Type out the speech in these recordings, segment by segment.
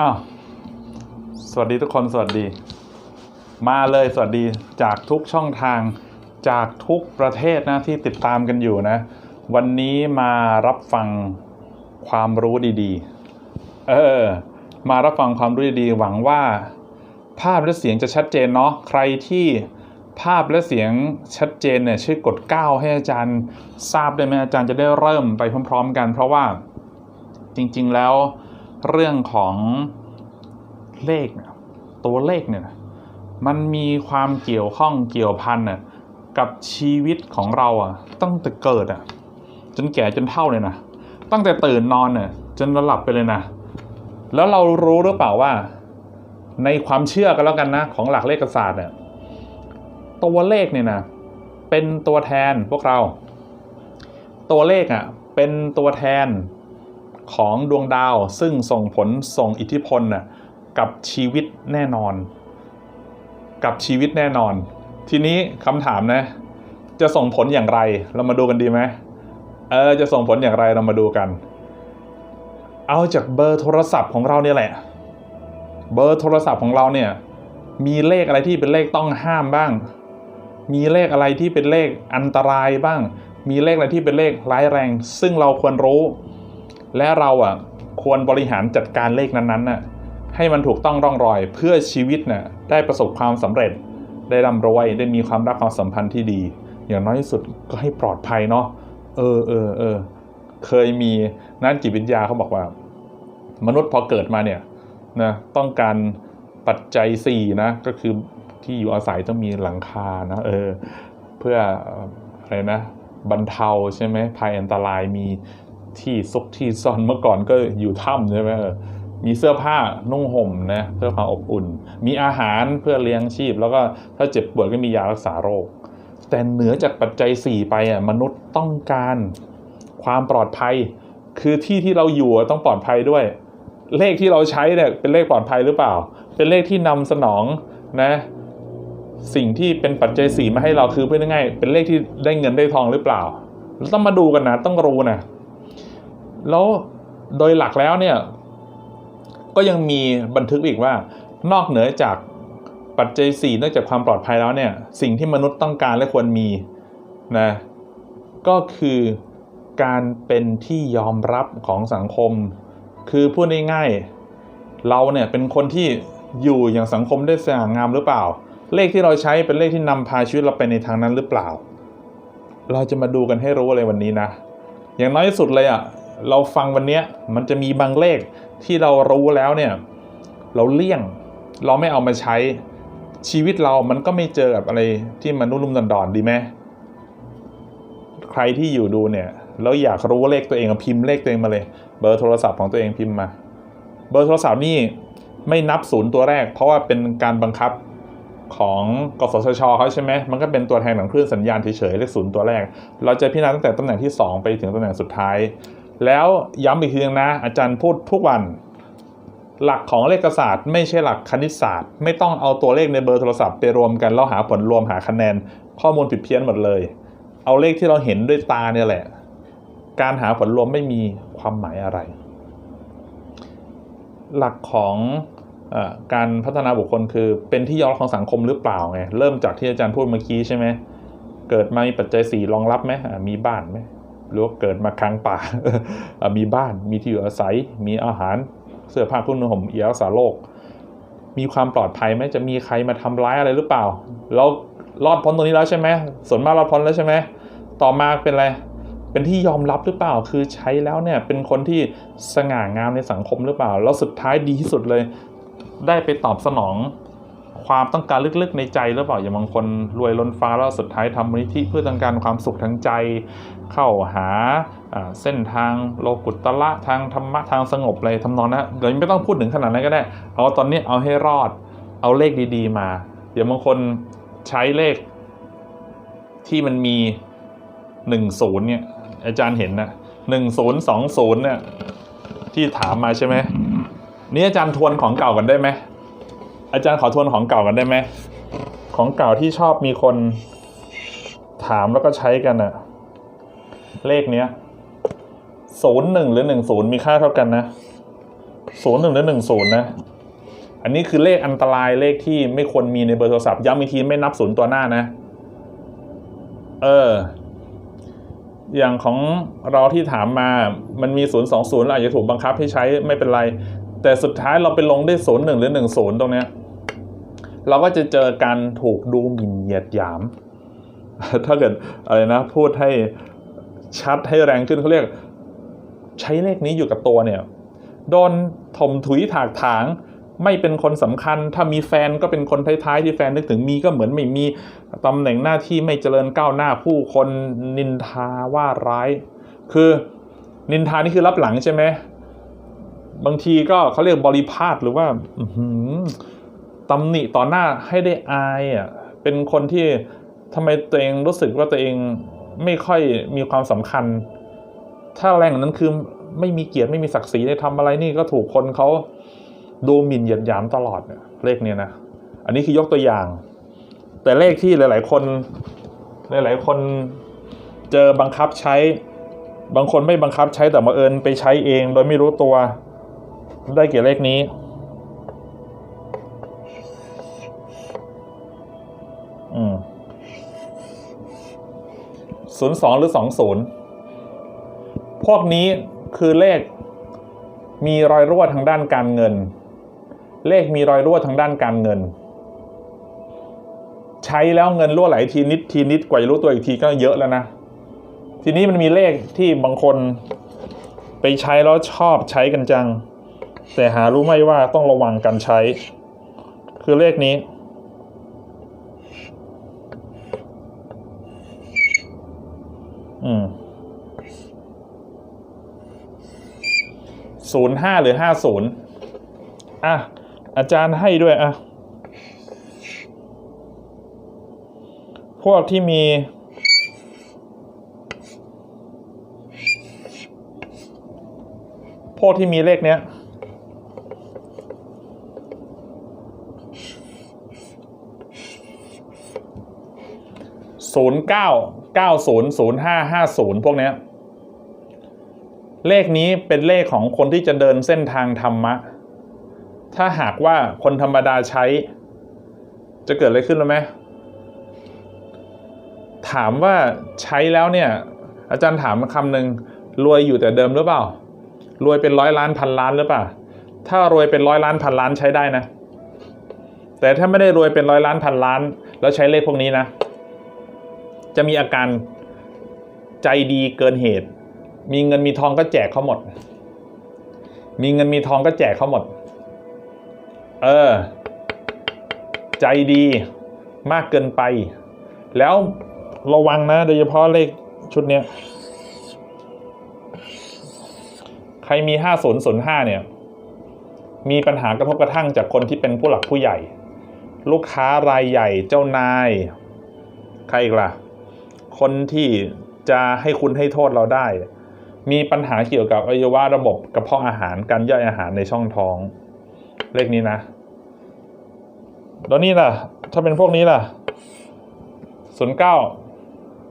อ้าวสวัสดีทุกคนสวัสดี มาเลยสวัสดีจากทุกช่องทางจากทุกประเทศนะที่ติดตามกันอยู่นะ วันนี้มารับฟังความรู้ดีๆ เออ มารับฟังความรู้ดีๆ หวังว่า ภาพและเสียงจะชัดเจนเนาะใครที่ภาพและเสียงชัดเจนเนี่ยช่วยกด9ให้อาจารย์ทราบได้ไหมอาจารย์จะได้เริ่มไปพร้อม ๆ กัน เพราะว่าจริง ๆ แล้ว เรื่องของเลขเนี่ยตัวเลขเนี่ยมันมีความเกี่ยวข้องเกี่ยวพันน่ะกับชีวิตของเราอะตั้งแต่เกิดอะจนแก่จนเฒ่าเลยนะตั้งแต่ตื่นนอนเนี่ยจนราหลับไปเลยนะ แล้วเรารู้หรือเปล่าว่า ในความเชื่อกันแล้วกันนะ ของหลักเลขศาสตร์เนี่ยตัวเลขเนี่ยนะเป็นตัวแทนพวกเรา ตัวเลขอะเป็นตัวแทน ของดวงดาวซึ่งส่งผลส่งอิทธิพลน่ะกับชีวิตแน่นอน กับชีวิตแน่นอน ทีนี้คำถามนะ จะส่งผลอย่างไรเรามาดูกันดีไหมเออจะส่งผลอย่างไรเรามาดูกัน เอาจากเบอร์โทรศัพท์ของเราเนี่ยแหละ เบอร์โทรศัพท์ของเราเนี่ยมีเลขอะไรที่เป็นเลขต้องห้ามบ้าง มีเลขอะไรที่เป็นเลขอันตรายบ้าง มีเลขอะไรที่เป็นเลขร้ายแรง ซึ่งเราควรรู้ และเราอะควรบริหารจัดการเลขนั้นๆน่ะให้มันถูกต้องร่องรอยเพื่อชีวิตน่ะได้ประสบความสำเร็จ ได้ร่ำรวยได้มีความรักความสัมพันธ์ที่ดี อย่างน้อยที่สุดก็ให้ปลอดภัยเนาะเออเออเออเคยมีนักจิตวิทยาเขาบอกว่า มนุษย์พอเกิดมาเนี่ยนะต้องการปัจจัย4นะก็คือที่อยู่อาศัยต้องมีหลังคานะเออเพื่ออะไรนะบรรเทาใช่ไหมภัยอันตรายมี ที่ซุกที่ซ่อนเมื่อก่อนก็อยู่ถ้ำใช่ไหมเออมีเสื้อผ้านุ่งห่มนะเพื่อความอบอุ่น มีอาหารเพื่อเลี้ยงชีพ แล้วก็ถ้าเจ็บป่วยก็มียารักษาโรค แต่เหนือจากปัจจัย 4 ไปอะมนุษย์ต้องการความปลอดภัย คือที่ที่เราอยู่ต้องปลอดภัยด้วย เลขที่เราใช้เนี่ยเป็นเลขปลอดภัยหรือเปล่า เป็นเลขที่นำสนองนะสิ่งที่เป็นปัจจัยสี่มาให้เราคือเพื่อง่ายเป็นเลขที่ได้เงินได้ทองหรือเปล่า เราต้องมาดูกันนะ ต้องรู้นะ แล้วโดยหลักแล้วเนี่ย ก็ยังมีบันทึกอีกว่านอกเหนือจากปัจจัย4นอกจากความปลอดภัยแล้วเนี่ย สิ่งที่มนุษย์ต้องการและควรมีนะก็คือการเป็นที่ยอมรับของสังคม คือพูดง่ายๆเราเนี่ยเป็นคนที่อยู่อย่างสังคมได้สง่างามหรือเปล่า เลขที่เราใช้เป็นเลขที่นำพาชีวิตเราไปในทางนั้นหรือเปล่า เราจะมาดูกันให้รู้เลยวันนี้นะ อย่างน้อยสุดเลยอะ เราฟังวันนี้มันจะมีบางเลขที่เรารู้แล้วเนี่ย เราเลี่ยง เราไม่เอามาใช้ชีวิตเรามันก็ไม่เจอกับอะไรที่มันนุ่มๆดอนๆดีไหมใครที่อยู่ดูเนี่ยแล้วอยากรู้เลขตัวเองพิมพ์เลขตัวเองมาเลย เบอร์โทรศัพท์ของตัวเองพิมพ์มา เบอร์โทรศัพท์นี่ไม่นับศูนย์ตัวแรก เพราะว่าเป็นการบังคับของกสชเขาใช่ไหมมันก็เป็นตัวแทนของคลื่นสัญญาณเฉยๆเลขศูนย์ตัวแรก เราจะพิจารณาตั้งแต่ตำแหน่งที่ 2 ไปถึงตำแหน่งสุดท้าย แล้วย้ำอีกทีนึงนะ อาจารย์พูดทุกวัน หลักของเลขศาสตร์ ไม่ใช่หลักคณิตศาสตร์ ไม่ต้องเอาตัวเลขในเบอร์โทรศัพท์ไปรวมกันแล้วหาผลรวมหาคะแนน ข้อมูลผิดเพี้ยนหมดเลย เอาเลขที่เราเห็นด้วยตาเนี่ยแหละ การหาผลรวมไม่มีความหมายอะไร หลักของอการพัฒนาบุคคลคือเป็นที่ยอมรับของสังคมหรือเปล่าไงเริ่มจากที่อาจารย์พูดเมื่อกี้ใช่ไหมเกิดมามีปัจจัยสี่รองรับไหมมีบ้านไหม หรือว่าเกิดมาค้างป่า มีบ้านมีที่อยู่อาศัย มีอาหารเสื้อผ้าเครื่องนุ่งห่มยารักษาโรคมีความปลอดภัยไหมจะมีใครมาทำร้ายอะไรหรือเปล่า เรารอดพ้นตรงนี้แล้วใช่ไหมส่วนมากรอดพ้นแล้วใช่ไหมต่อมาเป็นอะไรเป็นที่ยอมรับหรือเปล่า คือใช้แล้วเนี่ยเป็นคนที่สง่างามในสังคมหรือเปล่า แล้วสุดท้ายดีที่สุดเลย ได้ไปตอบสนองความต้องการลึกๆในใจหรือเปล่าอย่างบางคนรวยล้นฟ้าแล้วสุดท้ายทำมูลนิธิเพื่อต้องการความสุขทางใจ เข้าหาเส้นทางโลกุตตระทางธรรมะทางสงบอะไรทำนองนะเดี๋ยวไม่ต้องพูดถึงขนาดนั้นก็ได้ เอาตอนนี้เอาให้รอดเอาเลขดีๆ มา เดี๋ยวบางคนใช้เลขที่มันมีหนึ่งศูนย์เนี่ยอาจารย์เห็นนะหนึ่งศูนย์สองศูนย์เนี่ยที่ถามมาใช่ไหมนี่อาจารย์ทวนของเก่ากันได้ไหมอาจารย์ขอทวนของเก่ากันได้ไหมของเก่าที่ชอบมีคนถามแล้วก็ใช้กันอะ เลขเนี้ยศูนย์หนึ่งหรือหนึ่งศูนย์มีค่าเท่ากันนะศูนย์หนึ่งหรือหนึ่งศูนย์นะ อันนี้คือเลขอันตรายเลขที่ไม่ควรมีในเบอร์โทรศัพท์ย้ำอีกทีไม่นับศูนย์ตัวหน้านะ เออ อย่างของเราที่ถามมา มันมีศูนย์สองศูนย์อาจจะถูกบังคับให้ใช้ไม่เป็นไร แต่สุดท้ายเราไปลงได้ศูนย์หนึ่งหรือหนึ่งศูนย์ตรงเนี้ย เราก็จะเจอการถูกดูหมิ่นเหยียดหยาม ถ้าเกิดอะไรนะ พูดให้ ชัดให้แรงขึ้นเขาเรียก ใช้เลขนี้อยู่กับตัวเนี่ยโดนถมถุยถากถางไม่เป็นคนสำคัญ ถ้ามีแฟนก็เป็นคนท้ายๆที่แฟนนึกถึงมีก็เหมือนไม่มีตำแหน่งหน้าที่ไม่เจริญก้าวหน้าผู้คนนินทาว่าร้าย คือนินทานี่คือรับหลังใช่ไหมบางทีก็เขาเรียกบริพาทหรือว่าอื้อหือตำหนิต่อหน้าให้ได้อายอะเป็นคนที่ทำไมตัวเองรู้สึกว่าตัวเอง ไม่ค่อยมีความสำคัญ ถ้าแรงนั้นคือไม่มีเกียรติไม่มีศักดิ์ศรีได้ทำอะไรนี่ก็ถูกคนเขาดูหมิ่นเหยียดหยามตลอดเนี่ยเลขเนี้ยนะอันนี้คือยกตัวอย่าง แต่เลขที่หลาย ๆ คนหลายๆคนเจอบังคับใช้ บางคนไม่บังคับใช้แต่มาเอิญไปใช้เอง โดยไม่รู้ตัวได้เกี่เลขนี้อืม ศูนย์สองหรือสองศูนย์พวกนี้คือเลขมีรอยรั่วทางด้านการเงิน เลขมีรอยรั่วทางด้านการเงิน ใช้แล้วเงินรั่วไหลทีนิดทีนิดกว่าจะรู้ตัวอีกทีก็เยอะแล้วนะ ทีนี้มันมีเลขที่บางคนไปใช้แล้วชอบใช้กันจัง แต่หารู้ไหมว่าต้องระวังการใช้ คือเลขนี้ อืม ศูนย์ห้าหรือห้าศูนย์อะ อาจารย์ให้ด้วยอะ พวกที่มีพวกที่มีเลขเนี้ย ศูนย์เก้า เก้าศูนย์ศูนย์ห้าห้าศูนย์พวกเนี้ย เลขนี้เป็นเลขของคนที่จะเดินเส้นทางธรรมะ ถ้าหากว่าคนธรรมดาใช้ จะเกิดอะไรขึ้นรู้ไหมถามว่าใช้แล้วเนี่ย อาจารย์ถามคำหนึ่งรวยอยู่แต่เดิมหรือเปล่า รวยเป็นร้อยล้านพันล้านหรือเปล่า ถ้ารวยเป็นร้อยล้านพันล้านใช้ได้นะ แต่ถ้าไม่ได้รวยเป็นร้อยล้านพันล้าน แล้วใช้เลขพวกนี้นะ จะมีอาการใจดีเกินเหตุ มีเงินมีทองก็แจกเขาหมด มีเงินมีทองก็แจกเขาหมด เออ ใจดีมากเกินไป แล้วระวังนะ โดยเฉพาะเลขชุดเนี้ย ใครมีห้าศูนย์ศูนย์ห้าเนี่ย มีปัญหากระทบกระทั่งจากคนที่เป็นผู้หลักผู้ใหญ่ ลูกค้ารายใหญ่เจ้านาย ใครอีกล่ะ คนที่จะให้คุณให้โทษเราได้ มีปัญหาเกี่ยวกับอวัยวะระบบกระเพาะอาหารการย่อยอาหารในช่องท้อง เลขนี้นะ แล้วนี่ล่ะ ถ้าเป็นพวกนี้ล่ะศูนย์เก้า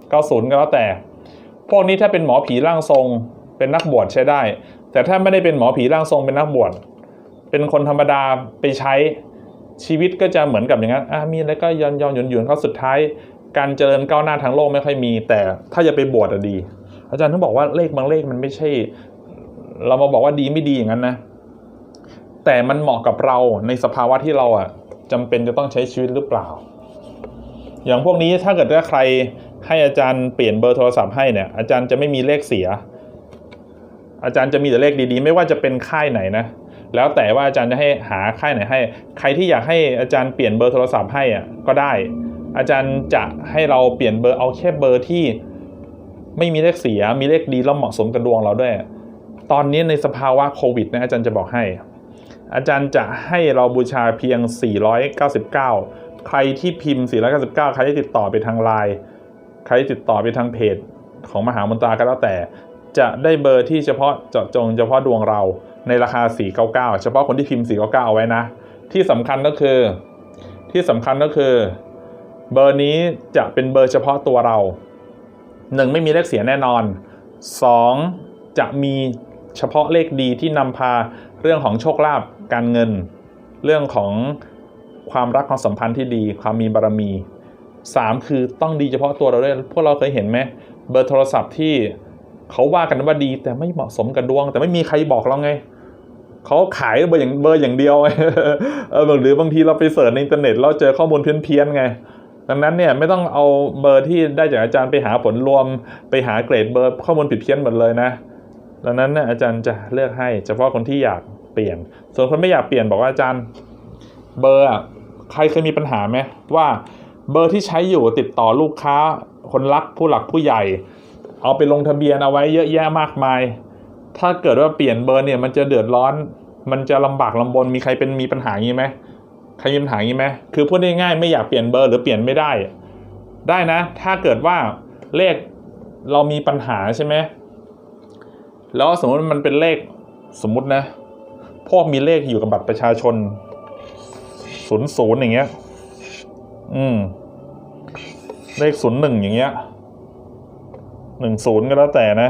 เก้าศูนย์ก็แล้วแต่ พวกนี้ถ้าเป็นหมอผีร่างทรง เป็นนักบวชใช้ได้ แต่ถ้าไม่ได้เป็นหมอผีร่างทรงเป็นนักบวชเป็นคนธรรมดาไปใช้ชีวิตก็จะเหมือนกับอย่างนั้นอะมีอะไรก็ย้อนย้อนหยุนหยุนเขาสุดท้าย การเจริญก้าวหน้าทางโลกไม่ค่อยมี แต่ถ้าจะไปบวชอะดี อาจารย์ถึงบอกว่าเลขบางเลขมันไม่ใช่ เรามาบอกว่าดีไม่ดีอย่างนั้นนะ แต่มันเหมาะกับเราในสภาวะที่เราอะจำเป็นจะต้องใช้ชีวิตหรือเปล่า อย่างพวกนี้ถ้าเกิดว่าใครให้อาจารย์เปลี่ยนเบอร์โทรศัพท์ให้เนี่ยอาจารย์จะไม่มีเลขเสีย อาจารย์จะมีแต่เลขดีๆ ไม่ว่าจะเป็นค่ายไหนนะแล้วแต่ว่าอาจารย์จะให้หาค่ายไหนให้ ใครที่อยากให้อาจารย์เปลี่ยนเบอร์โทรศัพท์ให้อะก็ได้ อาจารย์จะให้เราเปลี่ยนเบอร์เอาแค่เบอร์ที่ไม่มีเลขเสีย มีเลขดีแล้วเหมาะสมกับดวงเราด้วย ตอนนี้ในสภาวะโควิดนะอาจารย์จะบอกให้ อาจารย์จะให้เราบูชาเพียง 499 ใครที่พิมพ์ 499 ใครที่ติดต่อไปทางไลน์ใครที่ติดต่อไปทางเพจของมหามนตราก็แล้วแต่ จะได้เบอร์ที่เฉพาะเจาะจงเฉพาะดวงเราในราคา 499 เฉพาะคนที่พิมพ์ 499 เอาไว้นะ ที่สำคัญก็คือ ที่สำคัญก็คือ เบอร์นี้จะเป็นเบอร์เฉพาะตัวเราหนึ่งไม่มีเลขเสียแน่นอนสองจะมีเฉพาะเลขดีที่นำพาเรื่องของโชคลาภการเงิน เรื่องของความรักความสัมพันธ์ที่ดี ความมีบารมีสามคือต้องดีเฉพาะตัวเราด้วย พวกเราเคยเห็นไหมเบอร์โทรศัพท์ที่เขาว่ากันว่าดีแต่ไม่เหมาะสมกับดวง แต่ไม่มีใครบอกเราไงเขาขายเบอร์อย่างเบอร์อย่างเดียวเออหรือบางทีเราไปเสิร์ชในอินเทอร์เน็ตเราเจอข้อมูลเพี้ยนๆไง ดังนั้นเนี่ยไม่ต้องเอาเบอร์ที่ได้จากอาจารย์ไปหาผลรวม ไปหาเกรดเบอร์ข้อมูลผิดเพี้ยนหมดเลยนะ ดังนั้นเนี่ยอาจารย์จะเลือกให้เฉพาะคนที่อยากเปลี่ยน ส่วนคนไม่อยากเปลี่ยนบอกว่าอาจารย์เบอร์ใครเคยมีปัญหาไหมว่าเบอร์ที่ใช้อยู่ติดต่อลูกค้า คนรักผู้หลักผู้ใหญ่ เอาไปลงทะเบียนเอาไว้เยอะแยะมากมาย ถ้าเกิดว่าเปลี่ยนเบอร์เนี่ยมันจะเดือดร้อน มันจะลำบากลำบนมีใครเป็นมีปัญหาอย่างนี้ไหม ใครมีปัญหาอย่างนี้ไหมคือพูดง่ายๆไม่อยากเปลี่ยนเบอร์หรือเปลี่ยนไม่ได้ ได้นะ ถ้าเกิดว่าเลขเรามีปัญหาใช่ไหมแล้วสมมติมันเป็นเลขสมมตินะพวกมีเลขอยู่กับบัตรประชาชนศูนย์ศูนย์อย่างเงี้ย อืม เลขศูนย์หนึ่งอย่างเงี้ยหนึ่งศูนย์ก็แล้วแต่นะ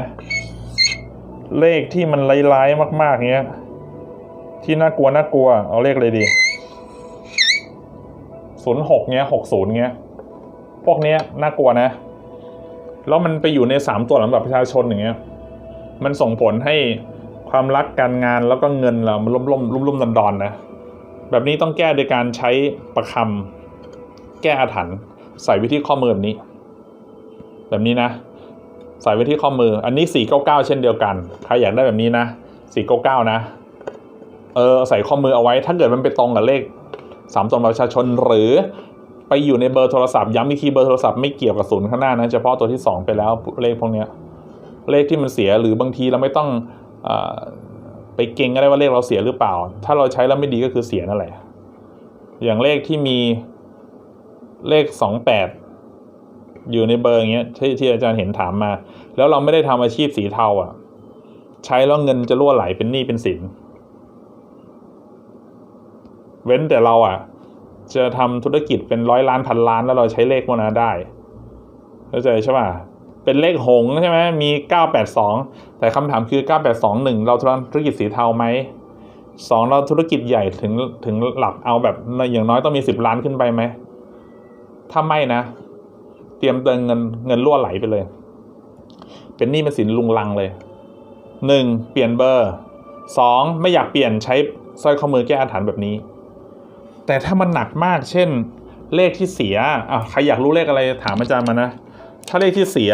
เลขที่มันไร้ายๆมาก ๆ เงี้ย ที่น่ากลัวน่ากลัว เอาเลขเลยดี ศูนย์หกเงี้ยหกศูนย์เงี้ย พวกเนี้ยน่ากลัวนะ แล้วมันไปอยู่ในสามตัวหลังแบัตรประชาชนอย่างเงี้ย มันส่งผลให้ความรักการงานแล้วก็เงินเรามันล่มล่มลุ่มลุ่มดอนดอนนะ แบบนี้ต้องแก้โดยการใช้ประคำแก้อาถรรพ์ใส่ว้ที่ข้อมือแบบนี้ แบบนี้นะใส่ไว้ที่ข้อมือ อันนี้สี่เก้าเก้าเช่นเดียวกัน ใครอยากได้แบบนี้นะสี่เก้าเก้านะ เออ ใส่ข้อมือเอาไว้ ถ้าเกิดมันไปตรงกับเลข สามตัวประชาชนหรือไปอยู่ในเบอร์โทรศัพท์ย้ำอีกทีเบอร์โทรศัพท์ไม่เกี่ยวกับศูนย์ข้างหน้านะเฉพาะตัวที่สองไปแล้วเลขพวกเนี้ยเลขที่มันเสียหรือบางทีเราไม่ต้องอไปเก่งก็ได้ว่าเลขเราเสียหรือเปล่า ถ้าเราใช้แล้วไม่ดีก็คือเสียนั่นแหละ อย่างเลขที่มีเลขสองแปดอยู่ในเบอร์อย่างเงี้ยที่ที่อาจารย์เห็นถามมา แล้วเราไม่ได้ทำอาชีพสีเทาอะ ใช้แล้วเงินจะรั่วไหลเป็นหนี้เป็นสิน เว้นแต่เราอะ จะทำธุรกิจเป็นร้อยล้านพันล้านแล้วเราใช้เลขพวกนั้นได้เข้าใจใช่ป่ะเป็นเลขหงส์ใช่ไหมมี 982 แต่คำถามคือ 9821 เราธุรกิจสีเทาไหมสองเราธุรกิจใหญ่ถึงถึงหลักเอาแบบอย่างน้อยต้องมี 10 ล้านขึ้นไปไหม ถ้าไม่นะ เตรียมเติมเงินเงินรั่วไหลไปเลย เป็นหนี้เป็นสินลุงลังเลยหนึ่งเปลี่ยนเบอร์สองไม่อยากเปลี่ยนใช้สร้อยข้อมือแก้อาถรรพ์แบบนี้ แต่ถ้ามันหนักมากเช่น เลขที่เสียอะใครอยากรู้เลขอะไรถามอาจารย์มานะ ถ้าเลขที่เสีย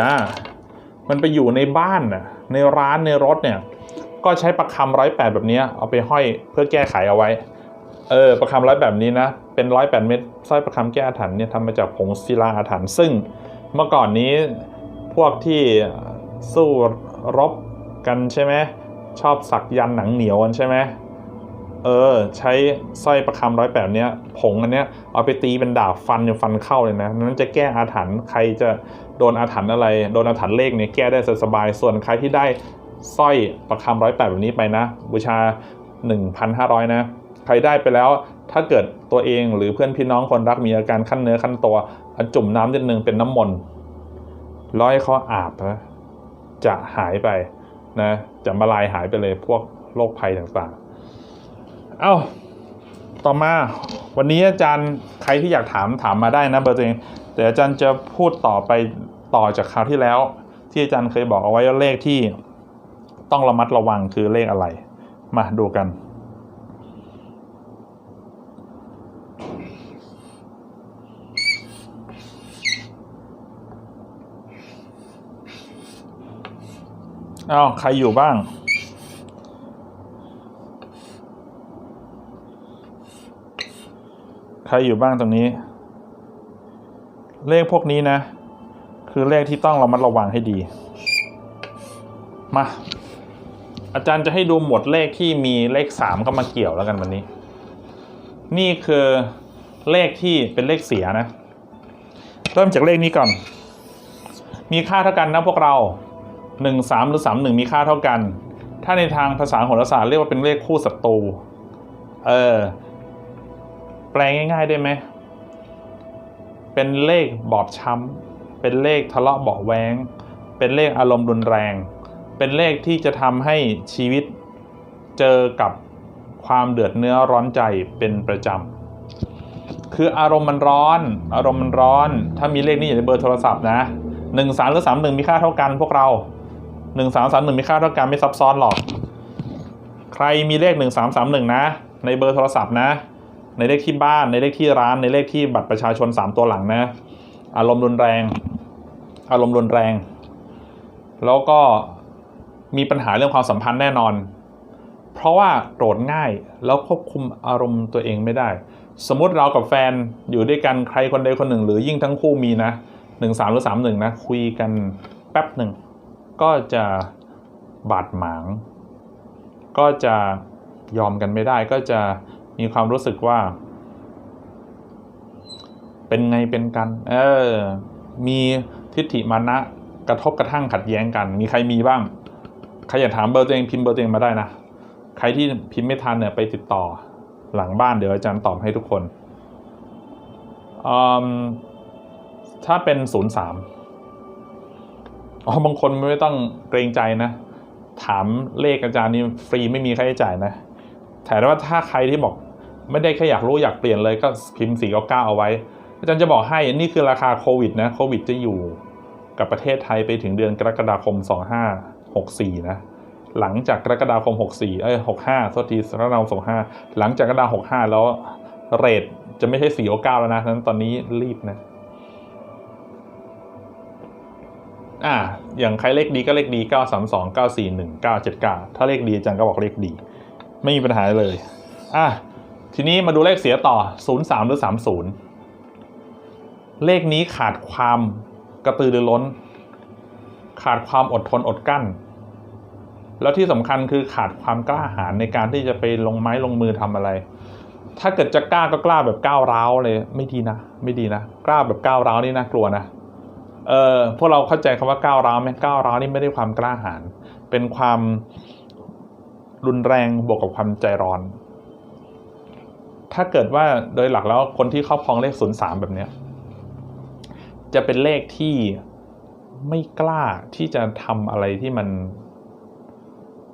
มันไปอยู่ในบ้านน่ะในร้านในรถเนี่ย ก็ใช้ประคำร้อยแปดแบบนี้เอาไปห้อยเพื่อแก้ไขเอาไว้ เออประคำร้อยแบบนี้นะ เป็นร้อยแปดเม็ดสร้อยประคำแก้อาถรรพ์เนี่ยทำมาจากผงศิลาอาถรรพ์ซึ่งเมื่อก่อนนี้พวกที่สู้รบกันใช่ไหมชอบสักยันหนังเหนียวกันใช่ไหม เออ ใช้สร้อยประคำร้อยแปดเนี้ยผงอันเนี้ยเอาไปตีเป็นดาบฟันจนฟันเข้าเลยนะนั้นจะแก้อาถรรพ์ใครจะโดนอาถรรพ์อะไร โดนอาถรรพ์เลขเนี่ยแก้ได้สบายส่วนใครที่ได้สร้อยประคำร้อยแปดแบบนี้ไปนะ บูชา 1,500 นะ ใครได้ไปแล้วถ้าเกิดตัวเองหรือเพื่อนพี่น้องคนรักมีอาการขั้นเนื้อขั้นตัวอจุ่มน้ำนิดนึงเป็นน้ำมนต์ร้อยเขาอาบนะจะหายไปนะ จะมาลายหายไปเลยพวกโรคภัยต่างๆ เอ้า ต่อมาวันนี้อาจารย์ใครที่อยากถามถามมาได้นะเบอร์ตัวเองแต่อาจารย์จะพูดต่อไปต่อจากคราวที่แล้ว ที่อาจารย์เคยบอกเอาไว้ว่าเลขที่ต้องระมัดระวังคือเลขอะไร มาดูกัน อ้าว ใครอยู่บ้าง ครอยู่บ้างตรงนี้ เลขพวกนี้นะ คือเลขที่ต้องเระมัดระวังให้ดี มา อาจารย์จะให้ดูหมวดเลขที่มีเลขสามเข้ามาเกี่ยวแล้วกันวันนี้ นี่คือเลขที่เป็นเลขเสียนะ เริ่มจากเลขนี้ก่อน มีค่าเท่ากันนะพวกเราหนึ่งสามหรือสามหนึ่งมีค่าเท่ากัน ถ้าในทางภาษาโหราศาสตร์เรียกว่าเป็นเลขคู่ศัตรู เออ แปลง่าย ๆ ได้ไหม เป็นเลขบอบช้ำ เป็นเลขทะเลาะเบาะแวง เป็นเลขอารมณ์รุนแรง เป็นเลขที่จะทำให้ชีวิตเจอกับความเดือดเนื้อร้อนใจเป็นประจำ คืออารมณ์มันร้อน อารมณ์มันร้อน ถ้ามีเลขนี้อยู่ในเบอร์โทรศัพท์นะหนึ่งสามหรือสามหนึ่งมีค่าเท่ากันพวกเราหนึ่งสามสามหนึ่งมีค่าเท่ากันไม่ซับซ้อนหรอก ใครมีเลขหนึ่งสามสามหนึ่งนะ ในเบอร์โทรศัพท์นะ ในเลขที่บ้าน ในเลขที่ร้าน ในเลขที่บัตรประชาชนสามตัวหลังนะ อารมณ์รุนแรง อารมณ์รุนแรง แล้วก็มีปัญหาเรื่องความสัมพันธ์แน่นอน เพราะว่าโกรธง่ายแล้วควบคุมอารมณ์ตัวเองไม่ได้ สมมติเรากับแฟนอยู่ด้วยกันใครคนใดคนหนึ่ง หรือยิ่งทั้งคู่มีนะหนึ่งสามหรือสามหนึ่งนะคุยกันแป๊บหนึ่งก็จะบาดหมาง ก็จะยอมกันไม่ได้ก็จะ มีความรู้สึกว่า เป็นไงเป็นกัน เออ มีทิฏฐิมานะกระทบกระทั่งขัดแย้งกัน มีใครมีบ้าง ใครอยากถามเบอร์ตัวเองพิมพ์เบอร์ตัวเองมาได้นะ ใครที่พิมพ์ไม่ทันเนี่ยไปติดต่อ หลังบ้านเดี๋ยวอาจารย์ตอบให้ทุกคนอืมถ้าเป็นศูนย์สามอ๋อบางคนไม่ต้องเกรงใจนะ ถามเลขอาจารย์นี่ฟรีไม่มีค่าใช้จ่ายนะ แต่ว่าถ้าใครที่บอกไม่ได้แค่อยากรู้อยากเปลี่ยนเลยก็พิมพ์สี่เก้าเอาไว้ อาจารย์จะบอกให้นี่คือราคาโควิดนะโควิดจะอยู่กับประเทศไทยไปถึงเดือนกรกฎาคม 2564 นะหลังจากกรกฎาคม 64 เอ้ย 65โทษทีกรกฎาคม25 หลังจากกรกฎาคม 65 แล้วเรทจะไม่ใช่4 9แล้วนะฉะนั้นตอนนี้รีบนะ อ่า อย่างใครเลขดีก็เลขดี 932 941 979 ถ้าเลขดีอาจารย์ก็บอกเลขดี ไม่มีปัญหาเลย อะ ทีนี้มาดูเลขเสียต่อ 03 หรือ 30 เลขนี้ขาดความกระตือรือร้น ขาดความอดทนอดกั้น แล้วที่สำคัญคือขาดความกล้าหาญในการที่จะไปลงไม้ลงมือทำอะไร ถ้าเกิดจะกล้าก็กล้าแบบก้าวร้าวเลย ไม่ดีนะ ไม่ดีนะ กล้าแบบก้าวร้าวนี่น่ากลัวนะเออพวกเราเข้าใจคำว่าก้าวร้าวไหมก้าวร้าวนี่ไม่ได้ความกล้าหาญเป็นความ รุนแรงบวกกับความใจร้อน ถ้าเกิดว่าโดยหลักแล้วคนที่ครอบครองเลขศูนย์สามแบบเนี้ยจะเป็นเลขที่ไม่กล้าที่จะทำอะไรที่มัน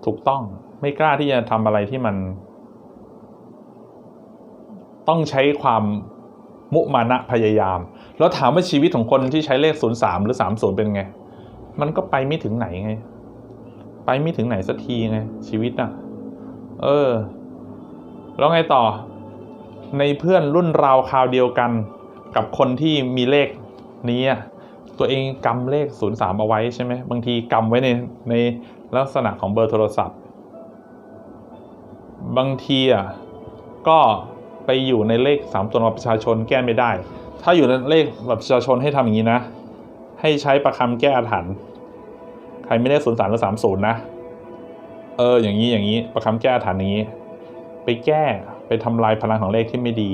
ถูกต้อง ไม่กล้าที่จะทำอะไรที่มัน ต้องใช้ความมุมานะพยายาม แล้วถามว่าชีวิตของคนที่ใช้เลขศูนย์สามหรือสามศูนย์เป็นไง มันก็ไปไม่ถึงไหนไง ไปไม่ถึงไหนสักทีไงชีวิตน่ะ เออ แล้วไงต่อ ในเพื่อนรุ่นราวคราวเดียวกัน กับคนที่มีเลขนี้อะตัวเองกำเลข 03 เอาไว้ใช่ไหมบางทีกำไว้ในในลักษณะของเบอร์โทรศัพท์ บางทีอะก็ไปอยู่ในเลขสามตัวบัตรประชาชนแก้ไม่ได้ ถ้าอยู่ในเลขบัตรประชาชนให้ทำอย่างนี้นะ ให้ใช้ประคำแก้อาถรรพ์ ใครไม่ได้ศูนย์สามหรือสามศูนย์นะ เออ อย่างนี้อย่างนี้ ประคำแก้อาถรรพ์อย่างนี้ ไปแก้ไปทำลายพลังของเลขที่ไม่ดี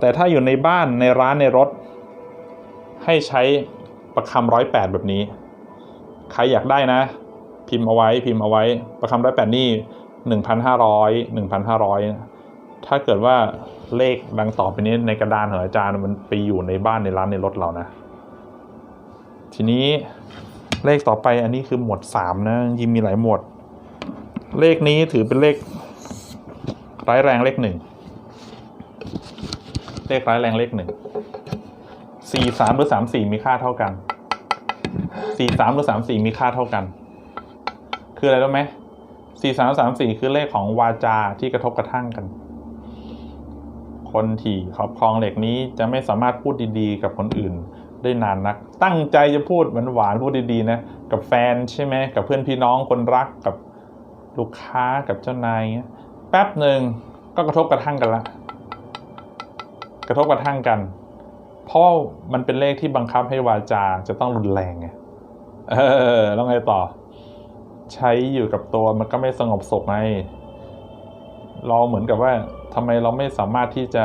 แต่ถ้าอยู่ในบ้านในร้านในรถ ให้ใช้ประคำร้อยแปดแบบนี้ ใครอยากได้นะ พิมพ์เอาไว้พิมพ์เอาไว้ ประคำร้อยแปดนี่หนึ่งพันห้าร้อยหนึ่งพันห้าร้อยถ้าเกิดว่าเลขดังต่อไปนี้ในกระดานของอาจารย์มันไปอยู่ในบ้านในร้านในรถเรานะ ทีนี้ เลขต่อไปอันนี้คือหมวดสามนะยิงมีหลายหมวด เลขนี้ถือเป็นเลข ร้ายแรงเลขหนึ่งเลขร้ายแรงเลขหนึ่งสี่สามหรือสามสี่มีค่าเท่ากันสี่สามหรือสามสี่มีค่าเท่ากัน คืออะไรรู้ไหมสี่สามสามสี่คือเลขของวาจาที่กระทบกระทั่งกัน คนที่ครอบครองเหล็กนี้จะไม่สามารถพูดดีๆ กับคนอื่น ได้นานนัก ตั้งใจจะพูดหวานหวานพูดดีๆนะกับแฟนใช่ไหมกับเพื่อนพี่น้องคนรักกับลูกค้ากับเจ้านายเงี้ยแป๊บหนึ่งก็กระทบกระทั่งกันละ กระทบกระทั่งกัน เพราะมันเป็นเลขที่บังคับให้วาจาจะต้องรุนแรงไงเออแล้วไงต่อ ใช้อยู่กับตัวมันก็ไม่สงบสุขไงเราเหมือนกับว่าทำไมเราไม่สามารถที่จะ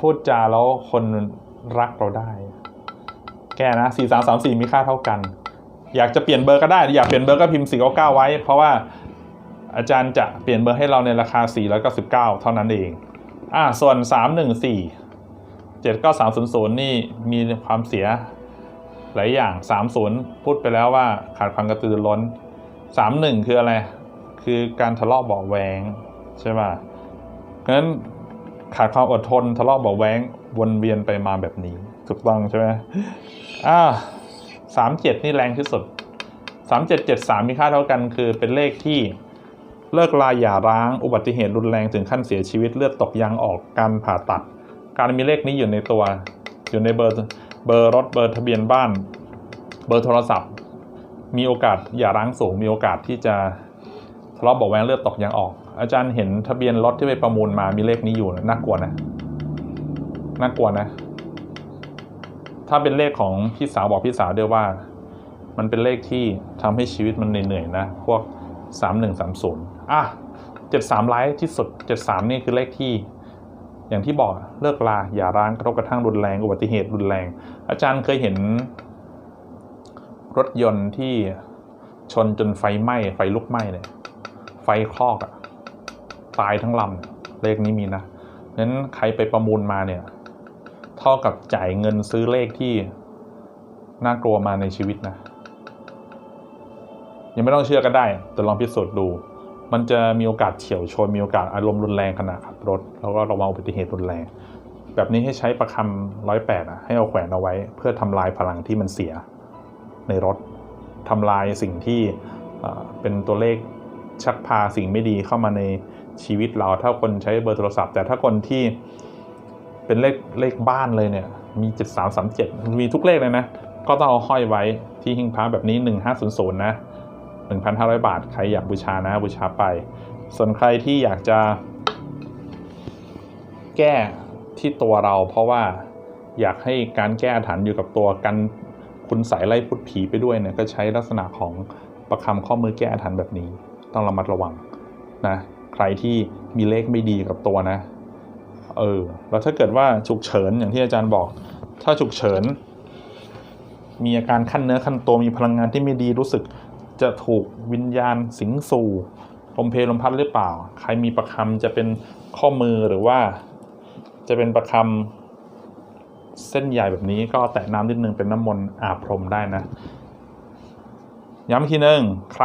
พูดจาแล้วคน รักเราได้ แก้นะสี่สามสามสี่มีค่าเท่ากัน อยากจะเปลี่ยนเบอร์ก็ได้ อยากเปลี่ยนเบอร์ก็พิมพ์สี่เก้าเก้าไว้ เพราะว่าอาจารย์จะเปลี่ยนเบอร์ให้เราในราคาสี่ร้อยเก้าสิบเก้าเท่านั้นเอง อ่า ส่วนสามหนึ่งสี่เจ็ดเก้าสามศูนย์ศูนย์นี่มีความเสียหลายอย่างสามศูนย์พูดไปแล้วว่าขาดความกระตือรือร้นสามหนึ่งคืออะไร คือการทะเลาะเบาแวงใช่ป่ะเพราะฉะนั้น ขาดความอดทนทะเลาะเบาแวงวนเวียนไปมาแบบนี้ ถูกต้องใช่ไหมอ่าสามเจ็ดนี่แรงที่สุดสามเจ็ดเจ็ดสามมีค่าเท่ากัน คือเป็นเลขที่เลิกลาหย่าร้าง อุบัติเหตุรุนแรงถึงขั้นเสียชีวิตเลือดตกยางออกการผ่าตัด การมีเลขนี้อยู่ในตัว อยู่ในเบอร์เบอร์รถเบอร์ทะเบียนบ้าน เบอร์โทรศัพท์ มีโอกาสหย่าร้างสูง มีโอกาสที่จะทะเลาะเบาแวงเลือดตกยางออก อาจารย์เห็นทะเบียนรถที่ไปประมูลมามีเลขนี้อยู่นะน่ากลัวนะน่ากลัวนะ ถ้าเป็นเลขของพี่สาวบอกพี่สาวเดียวว่า มันเป็นเลขที่ทำให้ชีวิตมันเหนื่อยๆนะ พวกสามหนึ่งสามศูนย์อะเจ็ดสามร้ายที่สุดเจ็ดสามนี่คือเลขที่ อย่างที่บอกเลิกลาอย่าร้างกระทบกระทั่งรุนแรงอุบัติเหตุรุนแรง อาจารย์เคยเห็น รถยนต์ที่ชนจนไฟไหม้ไฟลุกไหม้เลยไฟคลอกอะ ตายทั้งลำเลขนี้มีนะนั้นใครไปประมูลมาเนี่ย เท่ากับจ่ายเงินซื้อเลขที่น่ากลัวมาในชีวิตนะ ยังไม่ต้องเชื่อก็ได้ แต่ลองพิสูจน์ดู มันจะมีโอกาสเฉียวชน มีโอกาสอารมณ์รุนแรงขณะขับรถ แล้วก็ระวังอุบัติเหตุรุนแรง แบบนี้ให้ใช้ประคำร้อยแปดอะให้เอาแขวนเอาไว้ เพื่อทำลายพลังที่มันเสียในรถทำลายสิ่งที่เป็นตัวเลขชักพาสิ่งไม่ดีเข้ามาใน ชีวิตเรา ถ้าคนใช้เบอร์โทรศัพท์ แต่ถ้าคนที่เป็นเลขเลขบ้านเลยเนี่ย มี7337มีทุกเลขเลยนะ ก็ต้องเอาห้อยไว้ที่หิ้งพระแบบนี้1500นย์ศูนย์นะ1,500บาท ใครอยากบูชานะบูชาไป ส่วนใครที่อยากจะ แก้ที่ตัวเรา เพราะว่าอยากให้การแก้อาถรรพ์อยู่กับตัวกันคุณใสยไล่พุทธผีไปด้วยเนี่ยก็ใช้ลักษณะของประคำข้อมือแก้อาถรรพ์แบบนี้ ต้องระมัดระวังนะ ใครที่มีเลขไม่ดีกับตัวนะ เออ แล้วถ้าเกิดว่าฉุกเฉินอย่างที่อาจารย์บอก ถ้าฉุกเฉิน มีอาการขั้นเนื้อขั้นตัวมีพลังงานที่ไม่ดีรู้สึกจะถูกวิญญาณสิงสู่ลมเพลลมพัดหรือเปล่า ใครมีประคำจะเป็นข้อมือหรือว่า จะเป็นประคำเส้นใหญ่แบบนี้ก็แตะน้ำนิดนึงเป็นน้ำมนต์อาบพรมได้นะ ย้ำอีกทีนึงใคร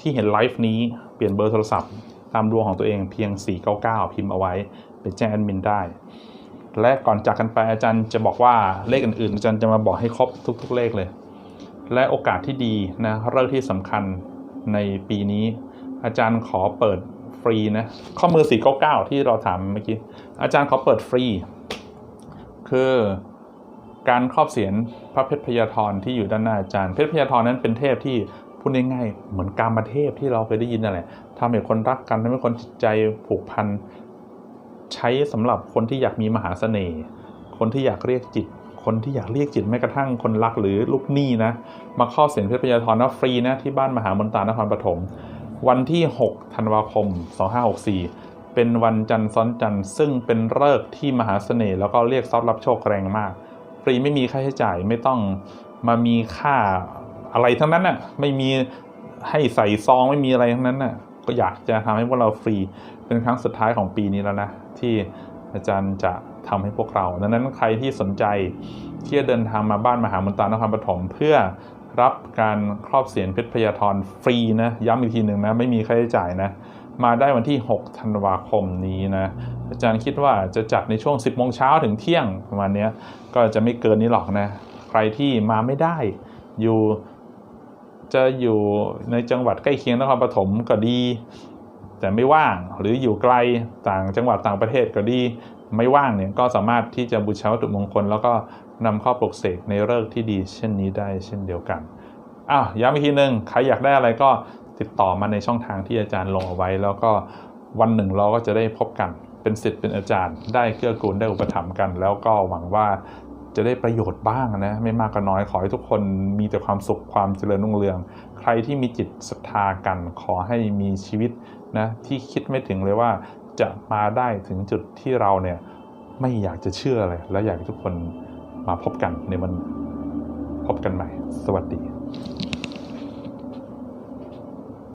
ที่เห็นไลฟ์นี้เปลี่ยนเบอร์โทรศัพท์ ตามดวงของตัวเองเพียง 499 พิมพ์เอาไว้เป็นแจ้งแอดมินได้ และก่อนจากกันไปอาจารย์จะบอกว่าเลขอื่นๆ อาจารย์จะมาบอกให้ครบทุก ๆ เลขเลย และโอกาสที่ดีนะเรื่องที่สำคัญในปีนี้ อาจารย์ขอเปิดฟรีนะข้อมือ 499 ที่เราถามเมื่อกี้อาจารย์ขอเปิดฟรี คือการครอบเสียนพระเพชรพยาธรที่อยู่ด้านหน้าอาจารย์เพชรพยาธรนั้นเป็นเทพที่พูดง่ายๆเหมือนกามเทพที่เราเคยได้ยินนั่นแหละ ทำให้คนรักกันทำให้คนจิตใจผูกพัน ใช้สำหรับคนที่อยากมีมหาเสน่ห์ คนที่อยากเรียกจิต คนที่อยากเรียกจิตแม้กระทั่งคนรักหรือลูกหนี้นะ มาครอบเสียงเพชรพยาธรนะฟรีนะที่บ้านมหามนตานครปฐม วันที่ 6 ธันวาคม 2564 เป็นวันจันทร์ซ้อนจันทร์ซึ่งเป็นฤกษ์ที่มหาเสน่ห์แล้วก็เรียกทรัพย์รับโชคแรงมาก ฟรีไม่มีค่าใช้จ่ายไม่ต้องมามีค่าอะไรทั้งนั้นน่ะไม่มีให้ใส่ซองไม่มีอะไรทั้งนั้นน่ะ ก็อยากจะทำให้พวกเราฟรีเป็นครั้งสุดท้ายของปีนี้แล้วนะที่อาจารย์จะทำให้พวกเรา ดังนั้นใครที่สนใจที่จะเดินทางมาบ้านมหามนตานครปฐมเพื่อรับการครอบเสียนเพชรพยาธรฟรีนะย้ำอีกทีหนึ่งนะไม่มีค่าใช้จ่ายนะมาได้วันที่ 6 ธันวาคมนี้นะ อาจารย์คิดว่าจะจัดในช่วง 10โมงเช้าถึงเที่ยงประมาณนี้ก็จะไม่เกินนี้หรอกนะ ใครที่มาไม่ได้อยู่ จะอยู่ในจังหวัดใกล้เคียงนครปฐมก็ดี แต่ไม่ว่างหรืออยู่ไกลต่างจังหวัดต่างประเทศก็ดี ไม่ว่างเนี่ยก็สามารถที่จะบูชาวัตถุมงคล แล้วก็นำข้าปลุกเสกในฤกษ์ที่ดี เช่นนี้ได้เช่นเดียวกันอ้าวย้ำอีกทีหนึ่งใครอยากได้อะไรก็ติดต่อมาในช่องทางที่อาจารย์ลงเอาไว้ แล้วก็วันหนึ่งเราก็จะได้พบกัน เป็นสิทธิ์เป็นอาจารย์ ได้เกื้อกูลได้อุปถัมภ์กัน แล้วก็หวังว่า จะได้ประโยชน์บ้างนะไม่มากก็น้อยขอให้ทุกคนมีแต่ความสุขความเจริญรุ่งเรือง ใครที่มีจิตศรัทธากันขอให้มีชีวิตนะที่คิดไม่ถึงเลยว่าจะมาได้ถึงจุดที่เราเนี่ยไม่อยากจะเชื่อเลย และอยากให้ทุกคนมาพบกันในวันพบกันใหม่ สวัสดี